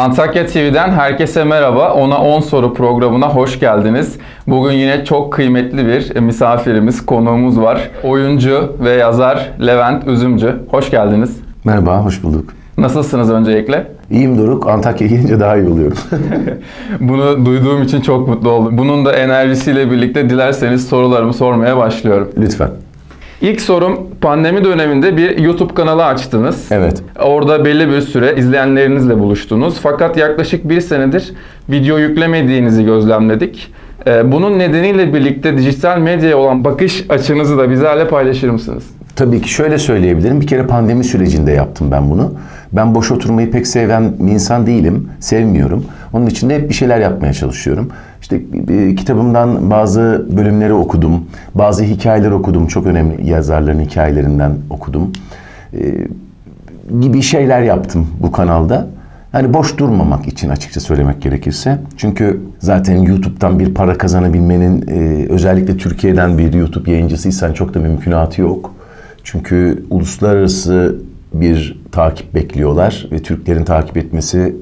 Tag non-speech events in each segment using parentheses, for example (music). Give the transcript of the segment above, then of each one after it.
Antakya TV'den herkese merhaba. Ona 10 soru programına hoş geldiniz. Bugün yine çok kıymetli bir misafirimiz, konuğumuz var. Oyuncu ve yazar Levent Üzümcü. Hoş geldiniz. Merhaba, hoş bulduk. Nasılsınız öncelikle? İyiyim Doruk. Antakya'ya gelince daha iyi oluyorum. (laughs) Bunu duyduğum için çok mutlu oldum. Bunun da enerjisiyle birlikte dilerseniz sorularımı sormaya başlıyorum. Lütfen. İlk sorum pandemi döneminde bir YouTube kanalı açtınız. Evet. Orada belli bir süre izleyenlerinizle buluştunuz. Fakat yaklaşık bir senedir video yüklemediğinizi gözlemledik. Ee, Bunun nedeniyle birlikte dijital medyaya olan bakış açınızı da bizlerle paylaşır mısınız? Tabii ki şöyle söyleyebilirim. Bir kere pandemi sürecinde yaptım ben bunu. Ben boş oturmayı pek seven bir insan değilim. Sevmiyorum. Onun için de hep bir şeyler yapmaya çalışıyorum. İşte e, kitabımdan bazı bölümleri okudum. Bazı hikayeler okudum. Çok önemli yazarların hikayelerinden okudum. E, gibi şeyler yaptım bu kanalda. Yani boş durmamak için açıkça söylemek gerekirse. Çünkü zaten YouTube'dan bir para kazanabilmenin e, özellikle Türkiye'den bir YouTube yayıncısıysan çok da mümkünatı yok. Çünkü uluslararası bir takip bekliyorlar ve Türklerin takip etmesi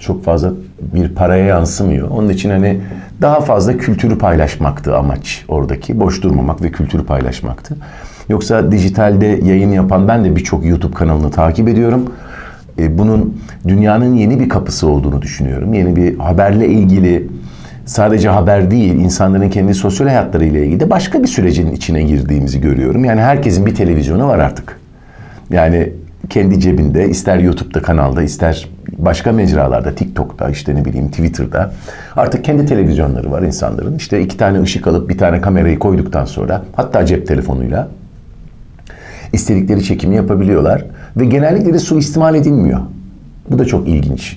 çok fazla bir paraya yansımıyor. Onun için hani daha fazla kültürü paylaşmaktı amaç oradaki. Boş durmamak ve kültürü paylaşmaktı. Yoksa dijitalde yayın yapan ben de birçok YouTube kanalını takip ediyorum. E, bunun dünyanın yeni bir kapısı olduğunu düşünüyorum. Yeni bir haberle ilgili sadece haber değil, insanların kendi sosyal hayatları ile ilgili de başka bir sürecin içine girdiğimizi görüyorum. Yani herkesin bir televizyonu var artık. Yani kendi cebinde ister YouTube'da kanalda ister başka mecralarda TikTok'ta işte ne bileyim Twitter'da artık kendi televizyonları var insanların. İşte iki tane ışık alıp bir tane kamerayı koyduktan sonra hatta cep telefonuyla istedikleri çekimi yapabiliyorlar ve genellikle de suistimal edilmiyor. Bu da çok ilginç.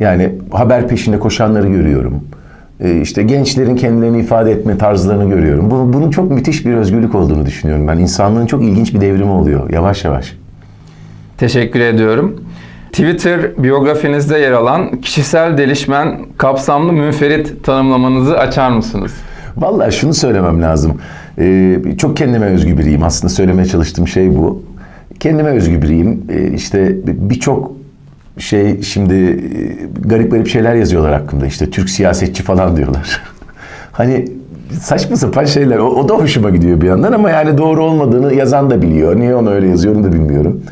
Yani haber peşinde koşanları görüyorum. Ee, işte gençlerin kendilerini ifade etme tarzlarını görüyorum. Bu- Bunun çok müthiş bir özgürlük olduğunu düşünüyorum ben. İnsanlığın çok ilginç bir devrimi oluyor yavaş yavaş. Teşekkür ediyorum. Twitter biyografinizde yer alan kişisel delişmen kapsamlı münferit tanımlamanızı açar mısınız? Vallahi şunu söylemem lazım. Ee, çok kendime özgü biriyim. Aslında söylemeye çalıştığım şey bu. Kendime özgü biriyim. Ee, işte birçok şey şimdi e, garip garip şeyler yazıyorlar hakkında. İşte Türk siyasetçi falan diyorlar. (laughs) hani saçma sapan şeyler. O, o da hoşuma gidiyor bir yandan ama yani doğru olmadığını yazan da biliyor. Niye onu öyle yazıyorum da bilmiyorum.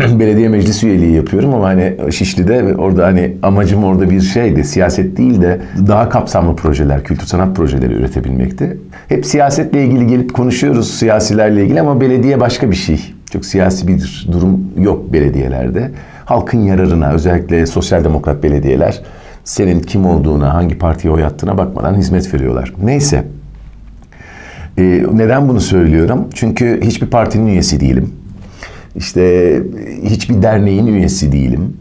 (clears throat) belediye meclis üyeliği yapıyorum ama hani Şişli'de orada hani amacım orada bir şeydi. Siyaset değil de daha kapsamlı projeler, kültür sanat projeleri üretebilmekti. Hep siyasetle ilgili gelip konuşuyoruz siyasilerle ilgili ama belediye başka bir şey. Çok siyasi bir durum yok belediyelerde. Halkın yararına özellikle sosyal demokrat belediyeler senin kim olduğuna, hangi partiye oy attığına bakmadan hizmet veriyorlar. Neyse. Ee, neden bunu söylüyorum? Çünkü hiçbir partinin üyesi değilim. İşte hiçbir derneğin üyesi değilim.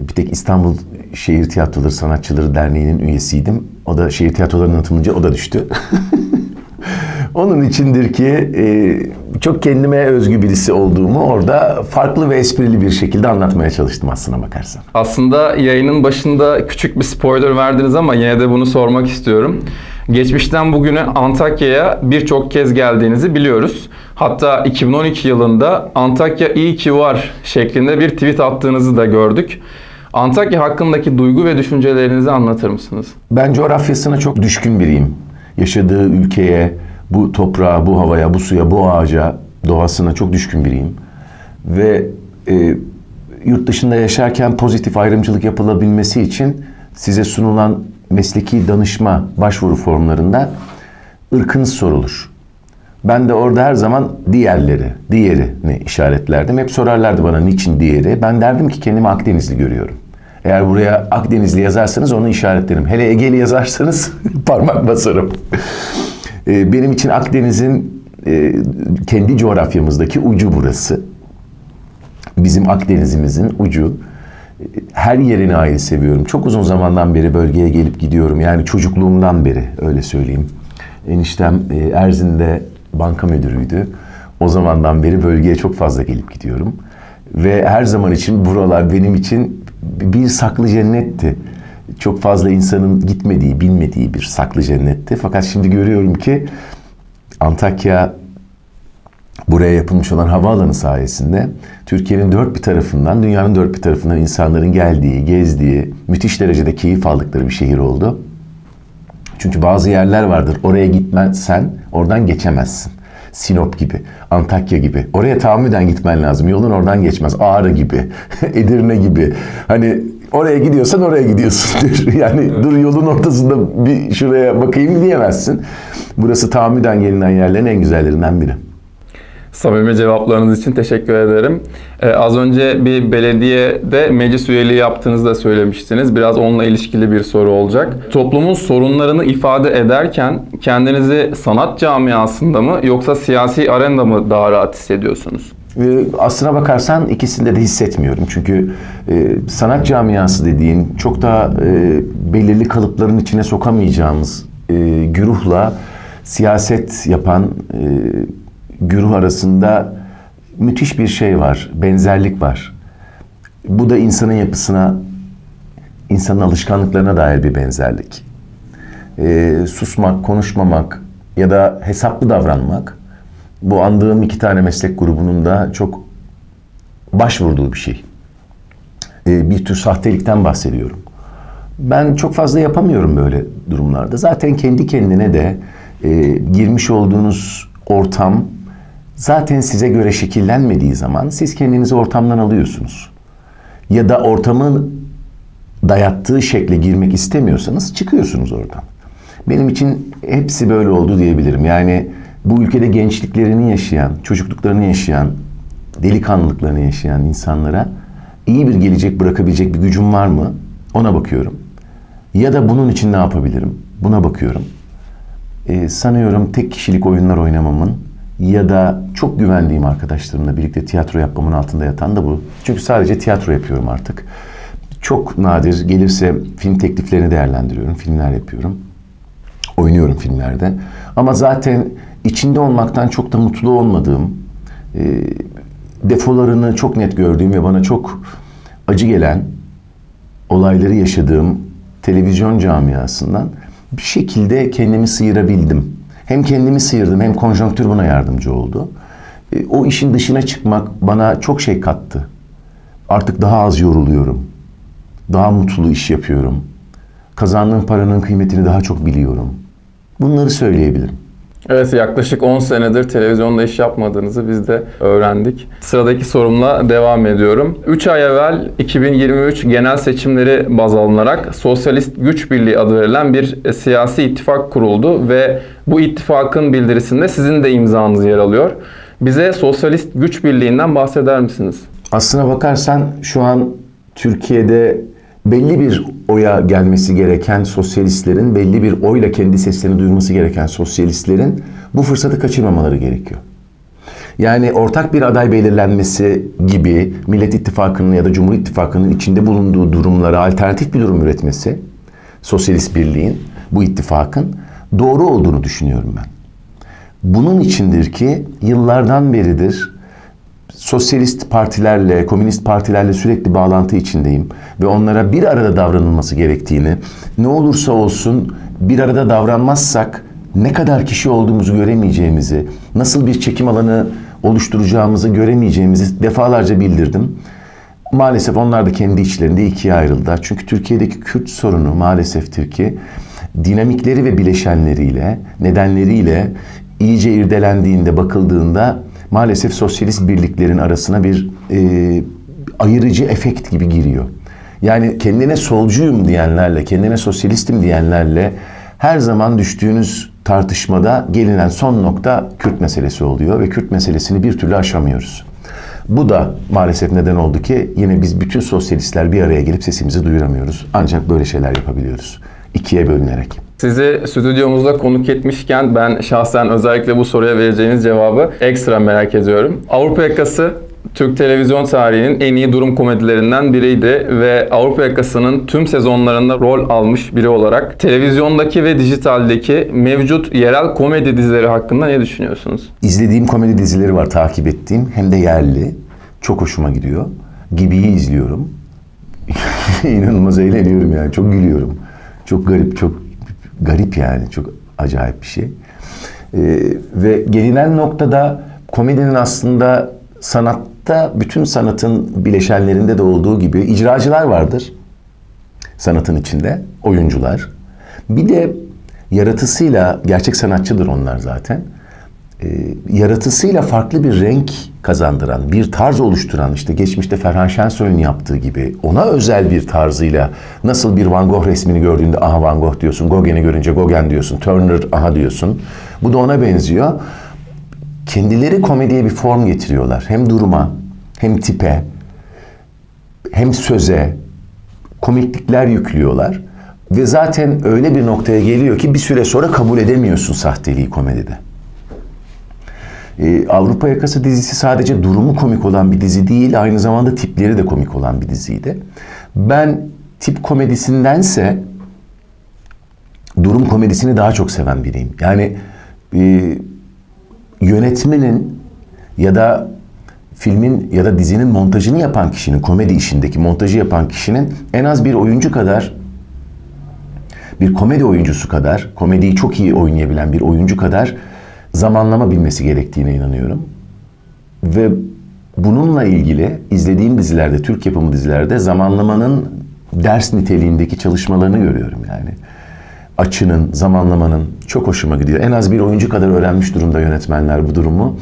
Bir tek İstanbul Şehir Tiyatroları Sanatçıları Derneği'nin üyesiydim. O da şehir tiyatrolarının atılınca o da düştü. (laughs) Onun içindir ki e, çok kendime özgü birisi olduğumu orada farklı ve esprili bir şekilde anlatmaya çalıştım aslına bakarsan. Aslında yayının başında küçük bir spoiler verdiniz ama yine de bunu sormak istiyorum. Geçmişten bugüne Antakya'ya birçok kez geldiğinizi biliyoruz. Hatta 2012 yılında Antakya iyi ki var şeklinde bir tweet attığınızı da gördük. Antakya hakkındaki duygu ve düşüncelerinizi anlatır mısınız? Ben coğrafyasına çok düşkün biriyim. Yaşadığı ülkeye, bu toprağa, bu havaya, bu suya, bu ağaca, doğasına çok düşkün biriyim. Ve e, yurt dışında yaşarken pozitif ayrımcılık yapılabilmesi için size sunulan mesleki danışma başvuru formlarında ırkınız sorulur. Ben de orada her zaman diğerleri, diğerini işaretlerdim. Hep sorarlardı bana niçin diğeri. Ben derdim ki kendimi Akdenizli görüyorum. Eğer buraya Akdenizli yazarsanız onu işaretlerim. Hele Egeli yazarsanız (laughs) parmak basarım. Ee, Benim için Akdeniz'in e, kendi coğrafyamızdaki ucu burası. Bizim Akdeniz'imizin ucu. Her yerini ayrı seviyorum. Çok uzun zamandan beri bölgeye gelip gidiyorum. Yani çocukluğumdan beri öyle söyleyeyim. Eniştem e, Erzin'de banka müdürüydü. O zamandan beri bölgeye çok fazla gelip gidiyorum. Ve her zaman için buralar benim için bir saklı cennetti. Çok fazla insanın gitmediği, bilmediği bir saklı cennetti. Fakat şimdi görüyorum ki Antakya buraya yapılmış olan havaalanı sayesinde Türkiye'nin dört bir tarafından, dünyanın dört bir tarafından insanların geldiği, gezdiği, müthiş derecede keyif aldıkları bir şehir oldu. Çünkü bazı yerler vardır. Oraya gitmezsen oradan geçemezsin. Sinop gibi, Antakya gibi. Oraya tahammüden gitmen lazım. Yolun oradan geçmez. Ağrı gibi, (laughs) Edirne gibi. Hani oraya gidiyorsan oraya gidiyorsundur. (laughs) Yani dur yolun ortasında bir şuraya bakayım diyemezsin. Burası tahammüden gelinen yerlerin en güzellerinden biri. Samimi cevaplarınız için teşekkür ederim. Ee, az önce bir belediyede meclis üyeliği yaptığınızı da söylemiştiniz. Biraz onunla ilişkili bir soru olacak. Toplumun sorunlarını ifade ederken kendinizi sanat camiasında mı yoksa siyasi arenda mı daha rahat hissediyorsunuz? Ee, Aslına bakarsan ikisinde de hissetmiyorum. Çünkü e, sanat camiası dediğin çok daha e, belirli kalıpların içine sokamayacağımız e, güruhla siyaset yapan e, güruh arasında müthiş bir şey var, benzerlik var. Bu da insanın yapısına, insanın alışkanlıklarına dair bir benzerlik. E, susmak, konuşmamak ya da hesaplı davranmak bu andığım iki tane meslek grubunun da çok başvurduğu bir şey. Ee, bir tür sahtelikten bahsediyorum. Ben çok fazla yapamıyorum böyle durumlarda. Zaten kendi kendine de e, girmiş olduğunuz ortam zaten size göre şekillenmediği zaman siz kendinizi ortamdan alıyorsunuz. Ya da ortamın dayattığı şekle girmek istemiyorsanız çıkıyorsunuz oradan. Benim için hepsi böyle oldu diyebilirim. Yani bu ülkede gençliklerini yaşayan, çocukluklarını yaşayan, delikanlılıklarını yaşayan insanlara iyi bir gelecek bırakabilecek bir gücüm var mı? Ona bakıyorum. Ya da bunun için ne yapabilirim? Buna bakıyorum. Ee, sanıyorum tek kişilik oyunlar oynamamın ya da çok güvendiğim arkadaşlarımla birlikte tiyatro yapmamın altında yatan da bu. Çünkü sadece tiyatro yapıyorum artık. Çok nadir gelirse film tekliflerini değerlendiriyorum, filmler yapıyorum oynuyorum filmlerde. Ama zaten içinde olmaktan çok da mutlu olmadığım, e, defolarını çok net gördüğüm ve bana çok acı gelen olayları yaşadığım televizyon camiasından bir şekilde kendimi sıyırabildim. Hem kendimi sıyırdım hem konjonktür buna yardımcı oldu. E, o işin dışına çıkmak bana çok şey kattı. Artık daha az yoruluyorum. Daha mutlu iş yapıyorum. Kazandığım paranın kıymetini daha çok biliyorum. Bunları söyleyebilirim. Evet yaklaşık 10 senedir televizyonda iş yapmadığınızı biz de öğrendik. Sıradaki sorumla devam ediyorum. 3 ay evvel 2023 genel seçimleri baz alınarak Sosyalist Güç Birliği adı verilen bir e, siyasi ittifak kuruldu ve bu ittifakın bildirisinde sizin de imzanız yer alıyor. Bize Sosyalist Güç Birliği'nden bahseder misiniz? Aslına bakarsan şu an Türkiye'de belli bir oya gelmesi gereken sosyalistlerin, belli bir oyla kendi seslerini duyurması gereken sosyalistlerin bu fırsatı kaçırmamaları gerekiyor. Yani ortak bir aday belirlenmesi gibi Millet İttifakı'nın ya da Cumhur İttifakı'nın içinde bulunduğu durumlara alternatif bir durum üretmesi, Sosyalist Birliğin, bu ittifakın doğru olduğunu düşünüyorum ben. Bunun içindir ki yıllardan beridir sosyalist partilerle, komünist partilerle sürekli bağlantı içindeyim ve onlara bir arada davranılması gerektiğini, ne olursa olsun bir arada davranmazsak ne kadar kişi olduğumuzu göremeyeceğimizi, nasıl bir çekim alanı oluşturacağımızı göremeyeceğimizi defalarca bildirdim. Maalesef onlar da kendi içlerinde ikiye ayrıldılar. Çünkü Türkiye'deki Kürt sorunu maaleseftir ki dinamikleri ve bileşenleriyle, nedenleriyle iyice irdelendiğinde, bakıldığında maalesef sosyalist birliklerin arasına bir e, ayırıcı efekt gibi giriyor. Yani kendine solcuyum diyenlerle, kendine sosyalistim diyenlerle her zaman düştüğünüz tartışmada gelinen son nokta Kürt meselesi oluyor ve Kürt meselesini bir türlü aşamıyoruz. Bu da maalesef neden oldu ki yine biz bütün sosyalistler bir araya gelip sesimizi duyuramıyoruz. Ancak böyle şeyler yapabiliyoruz. İkiye bölünerek. Sizi stüdyomuzda konuk etmişken ben şahsen özellikle bu soruya vereceğiniz cevabı ekstra merak ediyorum. Avrupa Yakası Türk televizyon tarihinin en iyi durum komedilerinden biriydi ve Avrupa Yakası'nın tüm sezonlarında rol almış biri olarak televizyondaki ve dijitaldeki mevcut yerel komedi dizileri hakkında ne düşünüyorsunuz? İzlediğim komedi dizileri var takip ettiğim hem de yerli. Çok hoşuma gidiyor. Gibi'yi izliyorum. (laughs) İnanılmaz eğleniyorum yani. Çok gülüyorum. Çok garip, çok garip yani. Çok acayip bir şey. Ee, ve gelinen noktada komedinin aslında sanatta bütün sanatın bileşenlerinde de olduğu gibi icracılar vardır. Sanatın içinde oyuncular. Bir de yaratısıyla gerçek sanatçıdır onlar zaten. Ee, yaratısıyla farklı bir renk kazandıran, bir tarz oluşturan işte geçmişte Ferhan Şensoy'un yaptığı gibi ona özel bir tarzıyla nasıl bir Van Gogh resmini gördüğünde aha Van Gogh diyorsun, Gauguin'i görünce Gauguin diyorsun, Turner aha diyorsun. Bu da ona benziyor. Kendileri komediye bir form getiriyorlar. Hem duruma, hem tipe, hem söze komiklikler yüklüyorlar. Ve zaten öyle bir noktaya geliyor ki bir süre sonra kabul edemiyorsun sahteliği komedide. Ee, Avrupa Yakası dizisi sadece durumu komik olan bir dizi değil, aynı zamanda tipleri de komik olan bir diziydi. Ben tip komedisindense durum komedisini daha çok seven biriyim. Yani e, yönetmenin ya da filmin ya da dizinin montajını yapan kişinin, komedi işindeki montajı yapan kişinin en az bir oyuncu kadar bir komedi oyuncusu kadar, komediyi çok iyi oynayabilen bir oyuncu kadar zamanlama bilmesi gerektiğine inanıyorum. Ve bununla ilgili izlediğim dizilerde, Türk yapımı dizilerde zamanlamanın ders niteliğindeki çalışmalarını görüyorum yani. Açının, zamanlamanın çok hoşuma gidiyor. En az bir oyuncu kadar öğrenmiş durumda yönetmenler bu durumu.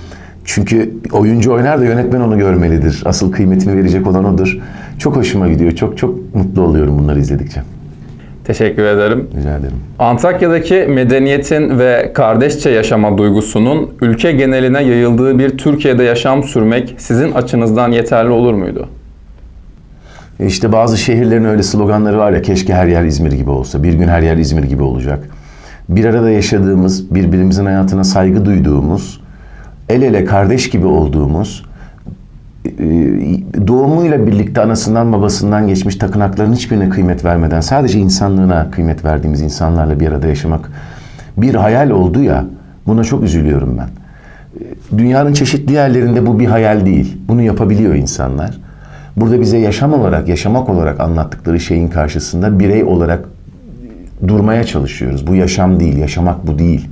Çünkü oyuncu oynar da yönetmen onu görmelidir. Asıl kıymetini verecek olan odur. Çok hoşuma gidiyor. Çok çok mutlu oluyorum bunları izledikçe. Teşekkür ederim. Rica ederim. Antakya'daki medeniyetin ve kardeşçe yaşama duygusunun ülke geneline yayıldığı bir Türkiye'de yaşam sürmek sizin açınızdan yeterli olur muydu? E İşte bazı şehirlerin öyle sloganları var ya keşke her yer İzmir gibi olsa. Bir gün her yer İzmir gibi olacak. Bir arada yaşadığımız, birbirimizin hayatına saygı duyduğumuz, el ele kardeş gibi olduğumuz, doğumuyla birlikte anasından babasından geçmiş takınakların hiçbirine kıymet vermeden sadece insanlığına kıymet verdiğimiz insanlarla bir arada yaşamak bir hayal oldu ya buna çok üzülüyorum ben. E, Dünyanın çeşitli yerlerinde bu bir hayal değil. Bunu yapabiliyor insanlar. Burada bize yaşam olarak, yaşamak olarak anlattıkları şeyin karşısında birey olarak durmaya çalışıyoruz. Bu yaşam değil, yaşamak bu değil.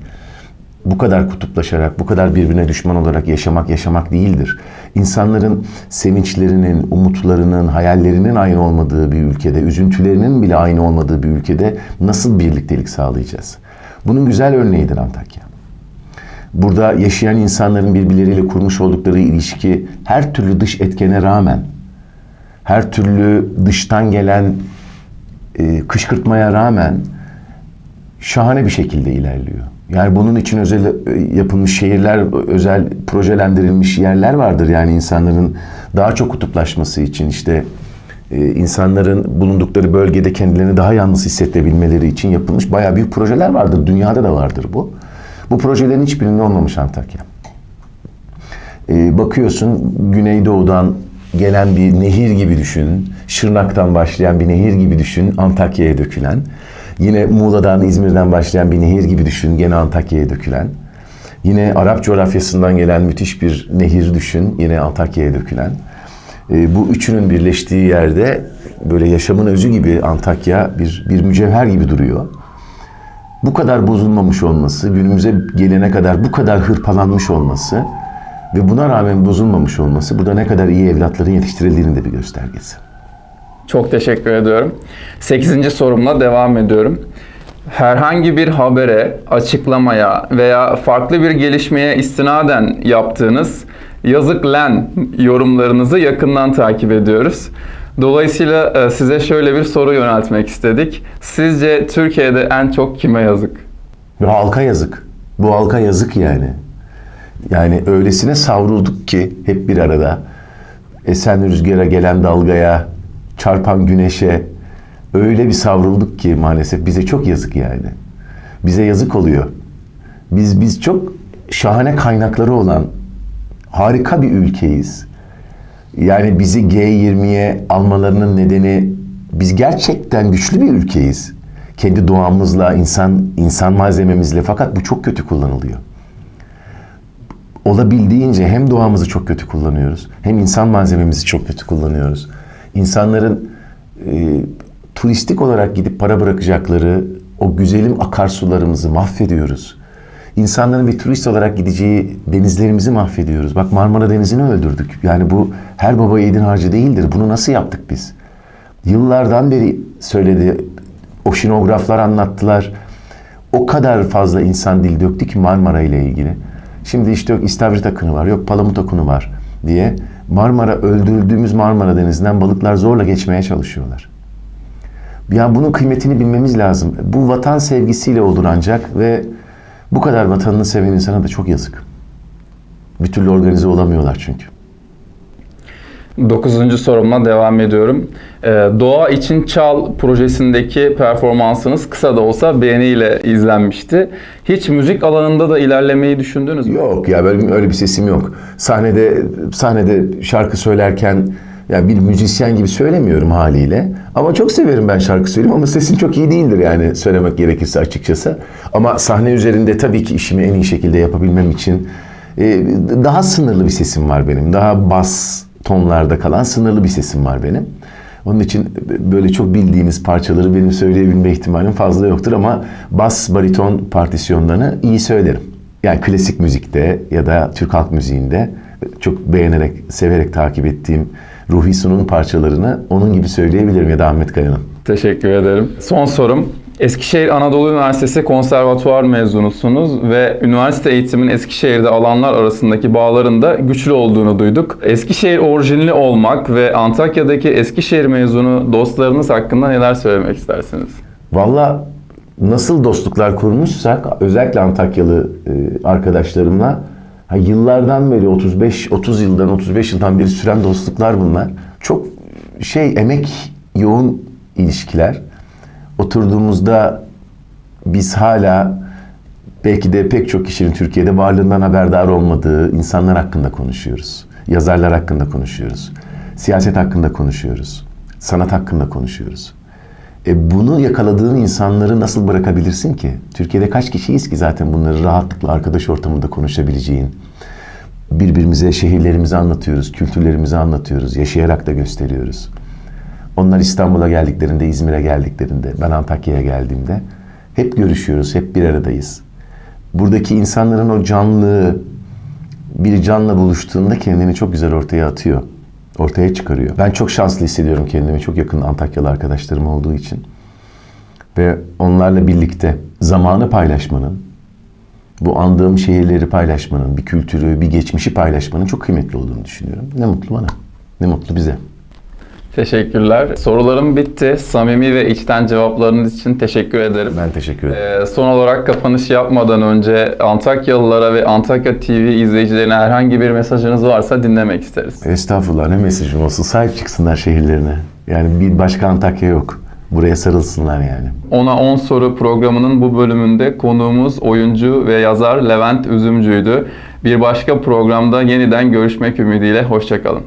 Bu kadar kutuplaşarak, bu kadar birbirine düşman olarak yaşamak yaşamak değildir. İnsanların sevinçlerinin, umutlarının, hayallerinin aynı olmadığı bir ülkede, üzüntülerinin bile aynı olmadığı bir ülkede nasıl birliktelik sağlayacağız? Bunun güzel örneğidir Antakya. Burada yaşayan insanların birbirleriyle kurmuş oldukları ilişki her türlü dış etkene rağmen, her türlü dıştan gelen e, kışkırtmaya rağmen şahane bir şekilde ilerliyor. Yani bunun için özel e, yapılmış şehirler, özel projelendirilmiş yerler vardır. Yani insanların daha çok kutuplaşması için işte e, insanların bulundukları bölgede kendilerini daha yalnız hissedebilmeleri için yapılmış bayağı büyük projeler vardır. Dünyada da vardır bu. Bu projelerin hiçbirinde olmamış Antakya. E, bakıyorsun Güneydoğu'dan gelen bir nehir gibi düşün. Şırnak'tan başlayan bir nehir gibi düşün. Antakya'ya dökülen. Yine Muğla'dan, İzmir'den başlayan bir nehir gibi düşün. Gene Antakya'ya dökülen. Yine Arap coğrafyasından gelen müthiş bir nehir düşün. Yine Antakya'ya dökülen. E, bu üçünün birleştiği yerde böyle yaşamın özü gibi Antakya bir, bir mücevher gibi duruyor. Bu kadar bozulmamış olması, günümüze gelene kadar bu kadar hırpalanmış olması ve buna rağmen bozulmamış olması burada ne kadar iyi evlatların yetiştirildiğinin de bir göstergesi. Çok teşekkür ediyorum. 8. sorumla devam ediyorum. Herhangi bir habere, açıklamaya veya farklı bir gelişmeye istinaden yaptığınız yazık len yorumlarınızı yakından takip ediyoruz. Dolayısıyla e, size şöyle bir soru yöneltmek istedik. Sizce Türkiye'de en çok kime yazık? Ve halka yazık. Bu halka yazık yani. Yani öylesine savrulduk ki hep bir arada. Esen rüzgara gelen dalgaya, çarpan güneşe öyle bir savrulduk ki maalesef bize çok yazık yani. Bize yazık oluyor. Biz biz çok şahane kaynakları olan harika bir ülkeyiz. Yani bizi G20'ye almalarının nedeni biz gerçekten güçlü bir ülkeyiz. Kendi doğamızla, insan insan malzememizle fakat bu çok kötü kullanılıyor. Olabildiğince hem doğamızı çok kötü kullanıyoruz, hem insan malzememizi çok kötü kullanıyoruz. İnsanların e, turistik olarak gidip para bırakacakları o güzelim akarsularımızı mahvediyoruz. insanların bir turist olarak gideceği denizlerimizi mahvediyoruz. Bak Marmara Denizi'ni öldürdük. Yani bu her baba yiğidin harcı değildir. Bunu nasıl yaptık biz? Yıllardan beri söyledi. Oşinograflar anlattılar. O kadar fazla insan dil döktü ki Marmara ile ilgili. Şimdi işte yok İstavrit akını var, yok Palamut akını var diye Marmara öldürüldüğümüz Marmara Denizi'nden balıklar zorla geçmeye çalışıyorlar. Ya bunun kıymetini bilmemiz lazım. Bu vatan sevgisiyle olur ancak ve bu kadar vatanını seven insana da çok yazık. Bir türlü organize olamıyorlar çünkü. Dokuzuncu sorumla devam ediyorum. Ee, Doğa için Çal projesindeki performansınız kısa da olsa beğeniyle izlenmişti. Hiç müzik alanında da ilerlemeyi düşündünüz mü? Yok ya böyle öyle bir sesim yok. Sahnede sahnede şarkı söylerken ya bir müzisyen gibi söylemiyorum haliyle. Ama çok severim ben şarkı söyleyeyim ama sesim çok iyi değildir yani söylemek gerekirse açıkçası. Ama sahne üzerinde tabii ki işimi en iyi şekilde yapabilmem için e, daha sınırlı bir sesim var benim. Daha bas tonlarda kalan sınırlı bir sesim var benim. Onun için böyle çok bildiğiniz parçaları benim söyleyebilme ihtimalim fazla yoktur ama bas bariton partisyonlarını iyi söylerim. Yani klasik müzikte ya da Türk halk müziğinde çok beğenerek, severek takip ettiğim Ruhi Su'nun parçalarını onun gibi söyleyebilirim ya da Ahmet Kaya'nın. Teşekkür ederim. Son sorum. Eskişehir Anadolu Üniversitesi konservatuvar mezunusunuz ve üniversite eğitimin Eskişehir'de alanlar arasındaki bağların da güçlü olduğunu duyduk. Eskişehir orijinli olmak ve Antakya'daki Eskişehir mezunu dostlarınız hakkında neler söylemek istersiniz? Valla nasıl dostluklar kurmuşsak özellikle Antakyalı e, arkadaşlarımla yıllardan beri 35 30 yıldan 35 yıldan beri süren dostluklar bunlar. Çok şey emek yoğun ilişkiler. Oturduğumuzda biz hala belki de pek çok kişinin Türkiye'de varlığından haberdar olmadığı insanlar hakkında konuşuyoruz. Yazarlar hakkında konuşuyoruz. Siyaset hakkında konuşuyoruz. Sanat hakkında konuşuyoruz. E bunu yakaladığın insanları nasıl bırakabilirsin ki? Türkiye'de kaç kişiyiz ki zaten bunları rahatlıkla arkadaş ortamında konuşabileceğin? Birbirimize şehirlerimizi anlatıyoruz, kültürlerimizi anlatıyoruz, yaşayarak da gösteriyoruz. Onlar İstanbul'a geldiklerinde, İzmir'e geldiklerinde, ben Antakya'ya geldiğimde hep görüşüyoruz, hep bir aradayız. Buradaki insanların o canlılığı bir canla buluştuğunda kendini çok güzel ortaya atıyor. Ortaya çıkarıyor. Ben çok şanslı hissediyorum kendimi. Çok yakın Antakyalı arkadaşlarım olduğu için. Ve onlarla birlikte zamanı paylaşmanın, bu andığım şehirleri paylaşmanın, bir kültürü, bir geçmişi paylaşmanın çok kıymetli olduğunu düşünüyorum. Ne mutlu bana. Ne mutlu bize. Teşekkürler. Sorularım bitti. Samimi ve içten cevaplarınız için teşekkür ederim. Ben teşekkür ederim. Ee, son olarak kapanış yapmadan önce Antakyalılara ve Antakya TV izleyicilerine herhangi bir mesajınız varsa dinlemek isteriz. Estağfurullah ne mesajım olsun. Sahip çıksınlar şehirlerine. Yani bir başka Antakya yok. Buraya sarılsınlar yani. Ona 10 soru programının bu bölümünde konuğumuz oyuncu ve yazar Levent Üzümcü'ydü. Bir başka programda yeniden görüşmek ümidiyle. Hoşçakalın.